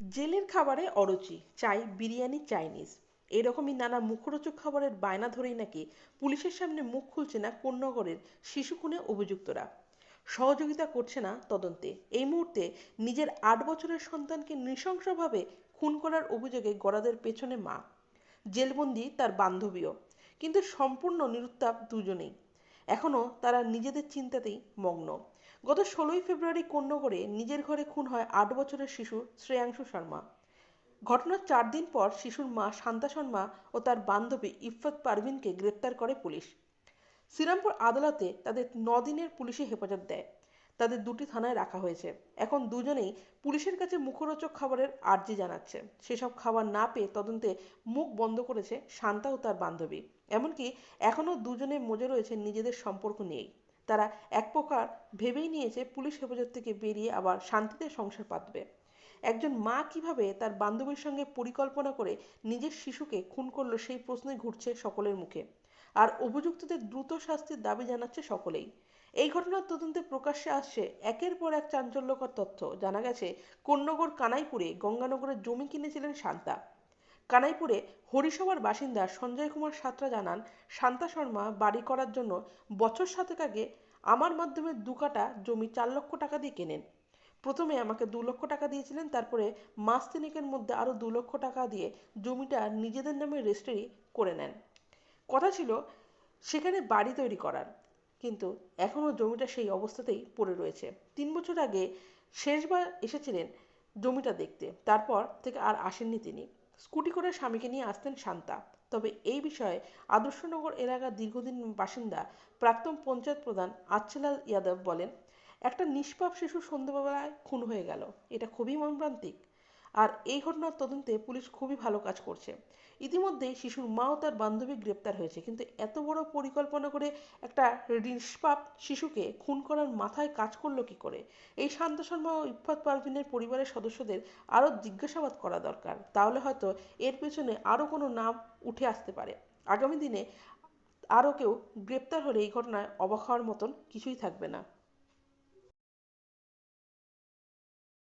জেলের খাবারে অরুচি, চাই বিরিয়ানি, চাইনিজ। এরকমই নানা মুখরোচক খাবারের বায়না ধরেই নাকি পুলিশের সামনে মুখ খুলছে না কোন্নগরের শিশু খুনে অভিযুক্তরা। সহযোগিতা করছে না তদন্তে। এই মুহূর্তে নিজের আট বছরের সন্তানকে নৃশংসভাবে খুন করার অভিযোগে গড়াদের পেছনে মা। জেলবন্দি তার বান্ধবীও। কিন্তু সম্পূর্ণ নিরুত্তাপ দুজনেই। এখনও তারা নিজেদের চিন্তাতেই মগ্ন। গত ষোলোই ফেব্রুয়ারি কোন্নগরে নিজের ঘরে খুন হয় আট বছরের শিশু শ্রেয়াংশু শর্মা। ঘটনার চার দিন পর শিশুর মা শান্তা শর্মা ও তার বান্ধবী ইফফত পারভিনকে গ্রেপ্তার করে পুলিশ। শ্রীরামপুর আদালতে তাদের দিনের পুলিশি হেফাজত দেয়। তাদের দুটি থানায় রাখা হয়েছে। এখন দুজনেই পুলিশের কাছে মুখরোচক খাবারের আর্জি জানাচ্ছে। সেসব খাবার না পেয়ে তদন্তে মুখ বন্ধ করেছে শান্তা ও তার বান্ধবী। এমনকি এখনও দুজনে মজে রয়েছে নিজেদের সম্পর্ক নিয়েই। তারা এক প্রকার ভেবেই নিয়েছে পুলিশ হেফাজত থেকে বেরিয়ে আবার শান্তিতে সংসার পাতবে। একজন মা কীভাবে তার বান্ধবীর সঙ্গে পরিকল্পনা করে নিজের শিশুকে খুন করল সেই প্রশ্নই ঘুরছে সকলের মুখে। আর অভিযুক্তদের দ্রুত শাস্তির দাবি জানাচ্ছে সকলেই। এই ঘটনার তদন্তে প্রকাশ্যে আসছে একের পর এক চাঞ্চল্যকর তথ্য। জানা গেছে কন্যগর কানাইপুরে গঙ্গানগরের জমি কিনেছিলেন শান্তা। কানাইপুরে হরিসভার বাসিন্দা সঞ্জয় কুমার সাঁতরা জানান, শান্তা শর্মা বাড়ি করার জন্য বছর সাতেক আগে আমার মাধ্যমে দু কাটা জমি চার লক্ষ টাকা দিয়ে কেনেন। প্রথমে আমাকে দু লক্ষ টাকা দিয়েছিলেন, তারপরে মাস তিনেকের মধ্যে আরও দু লক্ষ টাকা দিয়ে জমিটা নিজেদের নামে রেজিস্ট্রি করে নেন। কথা ছিল সেখানে বাড়ি তৈরি করার, কিন্তু এখনও জমিটা সেই অবস্থাতেই পড়ে রয়েছে। তিন বছর আগে শেষবার এসেছিলেন জমিটা দেখতে, তারপর থেকে আর আসেননি তিনি। স্কুটি করে স্বামীকে নিয়ে আসতেন শান্তা। তবে এই বিষয়ে আদর্শনগর এলাকার দীর্ঘদিন বাসিন্দা প্রাক্তন পঞ্চায়েত প্রধান আচ্ছেলাল ইয়াদব বলেন, একটা নিষ্পাপ শিশু সন্ধ্যাবেলায় খুন হয়ে গেল। এটা খুবই মর্মান্তিক। আর এই ঘটনার তদন্তে পুলিশ খুবই ভালো কাজ করছে। ইতিমধ্যে শিশুর মা ও তার বান্ধবী গ্রেপ্তার হয়েছে, কিন্তু এত বড় পরিকল্পনা করে একটা নিষ্পাপ শিশুকে খুন করার মাথায় কাজ করল কি করে? এই শান্ত শর্মা ও ইফাত পারভিনের পরিবারের সদস্যদের আরও জিজ্ঞাসাবাদ করা দরকার, তাহলে হয়তো এর পেছনে আরও কোনো নাম উঠে আসতে পারে। আগামী দিনে আরও কেউ গ্রেপ্তার হলে এই ঘটনায় অবাক হওয়ার মতন কিছুই থাকবে না।